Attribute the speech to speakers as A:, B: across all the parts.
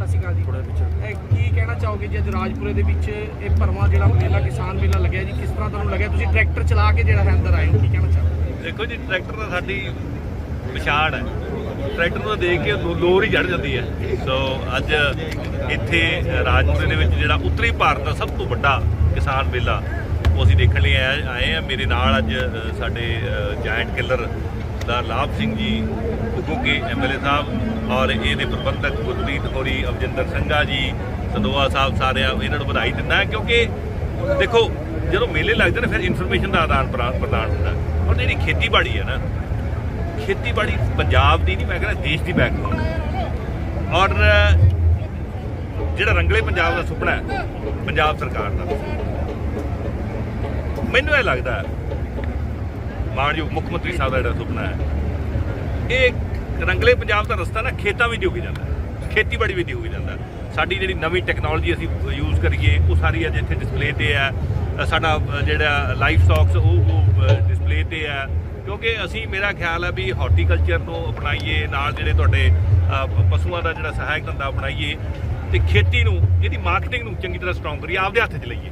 A: ਸਤਿ ਸ਼੍ਰੀ ਅਕਾਲ ਜੀ। ਇਹ ਕੀ ਕਹਿਣਾ ਚਾਹੋਗੇ ਜੀ ਅੱਜ ਰਾਜਪੁਰੇ ਦੇ ਵਿੱਚ ਇਹ ਭਰਵਾਂ ਜਿਹੜਾ ਮੇਲਾ ਕਿਸਾਨ ਮੇਲਾ ਲੱਗਿਆ ਜੀ? ਕਿਸ ਤਰ੍ਹਾਂ ਤੁਹਾਨੂੰ ਲੱਗਿਆ? ਤੁਸੀਂ ਟਰੈਕਟਰ ਚਲਾ ਕੇ ਜਿਹੜਾ ਹੈ ਅੰਦਰ ਆਏ ਹੋ ਕੀ ਕਹਿਣਾ ਚਾਹੋਗੇ?
B: ਦੇਖੋ ਜੀ ਟਰੈਕਟਰ ਤਾਂ ਸਾਡੀ ਪਛਾਣ ਹੈ। ਟਰੈਕਟਰ ਨੂੰ ਦੇਖ ਕੇ ਲੋਰ ਹੀ ਚੜ ਜਾਂਦੀ ਹੈ। ਸੋ ਅੱਜ ਇੱਥੇ ਰਾਜਪੁਰੇ ਦੇ ਵਿੱਚ ਜਿਹੜਾ ਉੱਤਰੀ ਭਾਰਤ ਦਾ ਸਭ ਤੋਂ ਵੱਡਾ ਕਿਸਾਨ ਮੇਲਾ ਉਹ ਅਸੀਂ ਦੇਖਣ ਲਈ ਆਏ ਆਏ ਆ ਮੇਰੇ ਨਾਲ ਅੱਜ ਸਾਡੇ ਜਾਇੰਟ ਕਿਲਰ ਦਾ ਲਾਭ ਸਿੰਘ ਜੀ ਗੁੱਗੇ ਐਮਐਲਏ ਸਾਹਿਬ ਔਰ ਇਹਦੇ ਪ੍ਰਬੰਧਕ ਗੁਰਪ੍ਰੀਤ ਹੋਰੀ ਅਵਜਿੰਦਰ ਸੰਘਾ ਜੀ, ਸੰਦੋਆ ਸਾਹਿਬ ਸਾਰਿਆਂ ਇਹਨਾਂ ਨੂੰ ਵਧਾਈ ਦਿੰਦਾ ਕਿਉਂਕਿ ਦੇਖੋ, ਜਦੋਂ ਮੇਲੇ ਲੱਗਦੇ ਨੇ ਫਿਰ ਇਨਫੋਰਮੇਸ਼ਨ ਦਾ ਆਦਾਨ ਪ੍ਰਦਾਨ ਪ੍ਰਦਾਨ ਹੁੰਦਾ ਔਰ ਜਿਹੜੀ ਖੇਤੀਬਾੜੀ ਹੈ ਨਾ, ਖੇਤੀਬਾੜੀ ਪੰਜਾਬ ਦੀ ਨਹੀਂ, ਮੈਂ ਕਹਿੰਦਾ ਦੇਸ਼ ਦੀ ਬੈਕਬੋਨ ਔਰ ਜਿਹੜਾ ਰੰਗਲੇ ਪੰਜਾਬ ਦਾ ਸੁਪਨਾ ਹੈ, ਪੰਜਾਬ ਸਰਕਾਰ ਦਾ। ਮੈਨੂੰ ਇਹ ਲੱਗਦਾ ਮਾਨਯੋਗ ਮੁੱਖ ਮੰਤਰੀ ਸਾਹਿਬ ਦਾ ਜਿਹੜਾ ਸੁਪਨਾ ਹੈ, ਇਹ ਰੰਗਲੇ ਪੰਜਾਬ ਦਾ ਰਸਤਾ ਨਾ, ਖੇਤਾਂ ਵਿੱਚ ਹੋ ਕੇ ਜਾਂਦਾ ਖੇਤੀਬਾੜੀ ਵਿੱਚ ਹੋ ਕੇ ਜਾਂਦਾ ਸਾਡੀ ਜਿਹੜੀ ਨਵੀਂ ਟੈਕਨੋਲੋਜੀ ਅਸੀਂ ਯੂਜ਼ ਕਰੀਏ, ਉਹ ਸਾਰੀ ਅੱਜ ਇੱਥੇ ਡਿਸਪਲੇ ਤੇ ਹੈ। ਸਾਡਾ ਜਿਹੜਾ ਲਾਈਫ ਸਟਾਕਸ ਉਹ ਉਹ ਡਿਸਪਲੇ ਤੇ ਹੈ। ਕਿਉਂਕਿ ਅਸੀਂ, ਮੇਰਾ ਖਿਆਲ ਹੈ ਵੀ ਹਾਰਟੀਕਲਚਰ ਨੂੰ ਅਪਣਾਈਏ, ਨਾਲ ਜਿਹੜੇ ਤੁਹਾਡੇ ਪਸ਼ੂਆਂ ਦਾ ਜਿਹੜਾ ਸਹਾਇਕ ਧੰਦਾ ਅਪਣਾਈਏ, ਤੇ ਖੇਤੀ ਨੂੰ, ਇਹਦੀ ਮਾਰਕੀਟਿੰਗ ਨੂੰ ਚੰਗੀ ਤਰ੍ਹਾਂ ਸਟਰੋਂਗ ਕਰੀਏ, ਆਪਦੇ ਹੱਥ 'ਚ ਲਈਏ।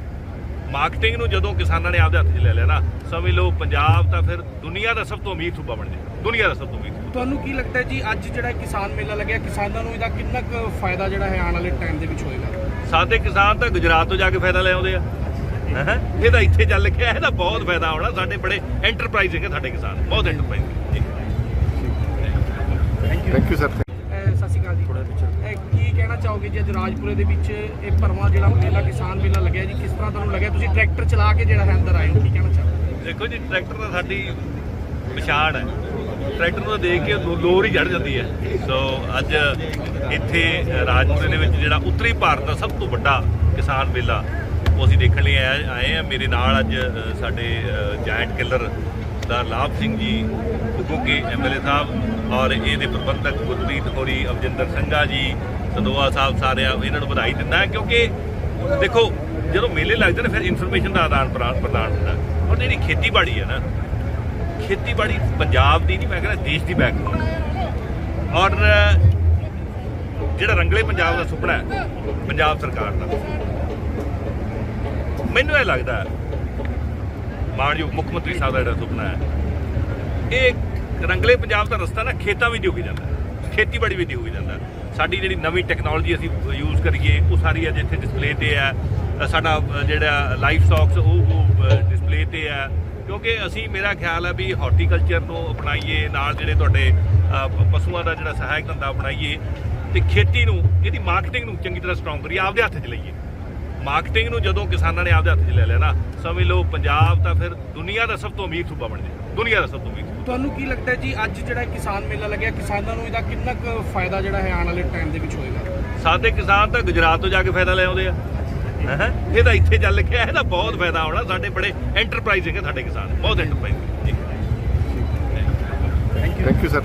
B: ਮਾਰਕੀਟਿੰਗ ਨੂੰ ਜਦੋਂ ਕਿਸਾਨਾਂ ਨੇ ਆਪਦੇ ਹੱਥ 'ਚ ਲੈ ਲਿਆ ਨਾ ਸਮਝ ਲਓ ਪੰਜਾਬ ਤਾਂ ਫਿਰ ਦੁਨੀਆ ਦਾ ਸਭ ਤੋਂ ਅਮੀਰ ਸੂਬਾ ਬਣ ਜਾਏ ਦੁਨੀਆ ਦਾ ਸਭ ਤੋਂ ਅਮੀਰ।
A: ਤੁਹਾਨੂੰ ਕੀ ਲੱਗਦਾ ਜੀ ਅੱਜ ਜਿਹੜਾ ਕਿਸਾਨ ਮੇਲਾ ਲੱਗਿਆ ਕਿਸਾਨਾਂ ਨੂੰ ਇਹਦਾ ਕਿੰਨਾ ਕੁ ਫਾਇਦਾ ਜਿਹੜਾ ਹੈ ਆਉਣ ਵਾਲੇ ਟਾਈਮ ਦੇ ਵਿੱਚ ਹੋਏਗਾ?
B: ਸਾਡੇ ਕਿਸਾਨ ਤਾਂ ਗੁਜਰਾਤ ਤੋਂ ਜਾ ਕੇ ਫਾਇਦਾ ਲੈ ਆਉਂਦੇ ਆ। ਹੈਂ? ਇਹ ਤਾਂ ਇੱਥੇ ਚੱਲ ਕੇ ਇਹਦਾ ਬਹੁਤ ਫਾਇਦਾ ਆਉਣਾ ਸਾਡੇ ਬੜੇ ਐਂਟਰਪ੍ਰਾਈਜ਼ਿੰਗ ਹੈ ਸਾਡੇ ਕਿਸਾਨ ਬਹੁਤ ਐਂਟਰਪ੍ਰਾਈਜ਼ਿੰਗ ਜੀ
C: ਥੈਂਕ ਯੂ ਸਰ
A: ਇਹ ਸਤਿ ਸ਼੍ਰੀ ਅਕਾਲ ਜੀ। ਇਹ ਕੀ ਕਹਿਣਾ ਚਾਹੋਗੇ ਜੀ ਅੱਜ ਰਾਜਪੁਰੇ ਦੇ ਵਿੱਚ ਇਹ ਭਰਵਾਂ ਜਿਹੜਾ ਮੇਲਾ, ਕਿਸਾਨ ਮੇਲਾ ਲੱਗਿਆ ਜੀ? ਕਿਸ ਤਰ੍ਹਾਂ ਤੁਹਾਨੂੰ ਲੱਗਿਆ? ਤੁਸੀਂ ਟਰੈਕਟਰ ਚਲਾ ਕੇ ਜਿਹੜਾ ਹੈ ਅੰਦਰ ਆਏ ਹੋ, ਕੀ ਕਹਿਣਾ ਚਾਹੋਗੇ?
B: ਦੇਖੋ ਜੀ, ਟਰੈਕਟਰ ਤਾਂ ਸਾਡੀ ਪਛਾਣ ਹੈ। ਟਰੈਕਟਰ ਨੂੰ ਦੇਖ ਕੇ ਲੋ- ਲੋਰ ਹੀ ਚੜ ਜਾਂਦੀ ਹੈ। ਸੋ ਅੱਜ ਇੱਥੇ ਰਾਜਪੁਰੇ ਦੇ ਵਿੱਚ ਜਿਹੜਾ ਉੱਤਰੀ ਭਾਰਤ ਦਾ ਸਭ ਤੋਂ ਵੱਡਾ ਕਿਸਾਨ ਮੇਲਾ, ਉਹ ਅਸੀਂ ਦੇਖਣ ਲਈ ਆਏ ਆਏ ਆ ਮੇਰੇ ਨਾਲ ਅੱਜ ਸਾਡੇ ਜਾਇੰਟ ਕਿਲਰ ਸਰਦਾਰ ਲਾਭ ਸਿੰਘ ਜੀ, ਗੁੱਗੇ ਐਮਐਲਏ ਸਾਹਿਬ ਔਰ ਇਹਦੇ ਪ੍ਰਬੰਧਕ ਗੁਰਪ੍ਰੀਤ ਹੋਰੀ, ਅਵਜਿੰਦਰ ਸੰਘਾ ਜੀ, ਸੰਦੋਆ ਸਾਹਿਬ ਸਾਰਿਆਂ ਇਹਨਾਂ ਨੂੰ ਵਧਾਈ ਦਿੰਦਾ ਕਿਉਂਕਿ ਦੇਖੋ, ਜਦੋਂ ਮੇਲੇ ਲੱਗਦੇ ਨੇ, ਫਿਰ ਇਨਫੋਰਮੇਸ਼ਨ ਦਾ ਆਦਾਨ ਪ੍ਰਦਾਨ ਪ੍ਰਦਾਨ ਹੁੰਦਾ। ਔਰ ਜਿਹੜੀ ਖੇਤੀਬਾੜੀ ਹੈ ਨਾ, ਖੇਤੀਬਾੜੀ ਪੰਜਾਬ ਦੀ ਨਹੀਂ, ਮੈਂ ਕਹਿੰਦਾ ਦੇਸ਼ ਦੀ ਬੈਕਬੋਨ ਔਰ ਜਿਹੜਾ ਰੰਗਲੇ ਪੰਜਾਬ ਦਾ ਸੁਪਨਾ ਹੈ, ਪੰਜਾਬ ਸਰਕਾਰ ਦਾ। ਮੈਨੂੰ ਇਹ ਲੱਗਦਾ ਮਾਣਯੋਗ ਮੁੱਖ ਮੰਤਰੀ ਸਾਹਿਬ ਦਾ ਜਿਹੜਾ ਸੁਪਨਾ ਹੈ, ਇਹ ਰੰਗਲੇ ਪੰਜਾਬ ਦਾ ਰਸਤਾ ਨਾ ਖੇਤਾਂ ਵਿੱਚ ਹੋ ਕੇ ਜਾਂਦਾ ਖੇਤੀਬਾੜੀ ਵਿੱਚ ਹੋ ਕੇ ਜਾਂਦਾ ਸਾਡੀ ਜਿਹੜੀ ਨਵੀਂ ਟੈਕਨੋਲੋਜੀ ਅਸੀਂ ਯੂਜ਼ ਕਰੀਏ, ਉਹ ਸਾਰੀ ਅੱਜ ਇੱਥੇ ਡਿਸਪਲੇ ਤੇ ਹੈ। ਸਾਡਾ ਜਿਹੜਾ ਲਾਈਫ ਸਟਾਕਸ ਉਹ ਉਹ ਡਿਸਪਲੇ ਤੇ ਹੈ। ਕਿਉਂਕਿ ਅਸੀਂ, ਮੇਰਾ ਖਿਆਲ ਹੈ ਵੀ ਹਾਰਟੀਕਲਚਰ ਨੂੰ ਅਪਣਾਈਏ, ਨਾਲ ਜਿਹੜੇ ਤੁਹਾਡੇ ਪਸ਼ੂਆਂ ਦਾ ਜਿਹੜਾ ਸਹਾਇਕ ਧੰਦਾ ਅਪਣਾਈਏ, ਤੇ ਖੇਤੀ ਨੂੰ, ਇਹਦੀ ਮਾਰਕੀਟਿੰਗ ਨੂੰ ਚੰਗੀ ਤਰ੍ਹਾਂ ਸਟਰੋਂਗ ਕਰੀਏ, ਆਪਦੇ ਹੱਥ 'ਚ ਲਈਏ। ਮਾਰਕੀਟਿੰਗ ਨੂੰ ਜਦੋਂ ਕਿਸਾਨਾਂ ਨੇ ਆਪਦੇ ਹੱਥ 'ਚ ਲੈ ਲਿਆ ਨਾ ਸਮਝ ਲਓ ਪੰਜਾਬ ਤਾਂ ਫਿਰ ਦੁਨੀਆ ਦਾ ਸਭ ਤੋਂ ਅਮੀਰ ਸੂਬਾ ਬਣ ਜਾਏ ਦੁਨੀਆ ਦਾ ਸਭ ਤੋਂ ਅਮੀਰ ਸੂਬਾ।
A: ਤੁਹਾਨੂੰ ਕੀ ਲੱਗਦਾ ਜੀ ਅੱਜ ਜਿਹੜਾ ਕਿਸਾਨ ਮੇਲਾ ਲੱਗਿਆ ਕਿਸਾਨਾਂ ਨੂੰ ਇਹਦਾ ਕਿੰਨਾ ਕੁ ਫਾਇਦਾ ਜਿਹੜਾ ਹੈ ਆਉਣ ਵਾਲੇ ਟਾਈਮ ਦੇ ਵਿੱਚ ਹੋਏਗਾ?
B: ਸਾਡੇ ਕਿਸਾਨ ਤਾਂ ਗੁਜਰਾਤ ਤੋਂ ਜਾ ਕੇ ਫਾਇਦਾ ਲੈ ਆਉਂਦੇ ਆ। ਹੈਂ? ਇਹ ਤਾਂ ਇੱਥੇ ਚੱਲ ਕੇ ਇਹਦਾ ਬਹੁਤ ਫਾਇਦਾ ਆਉਣਾ ਸਾਡੇ ਬੜੇ ਐਂਟਰਪ੍ਰਾਈਜ਼ਿੰਗ ਹੈ ਸਾਡੇ ਕਿਸਾਨ। ਬਹੁਤ ਐਂਟਰਪ੍ਰਾਈਜ਼ਿੰਗ ਜੀ
C: ਥੈਂਕ ਯੂ ਸਰ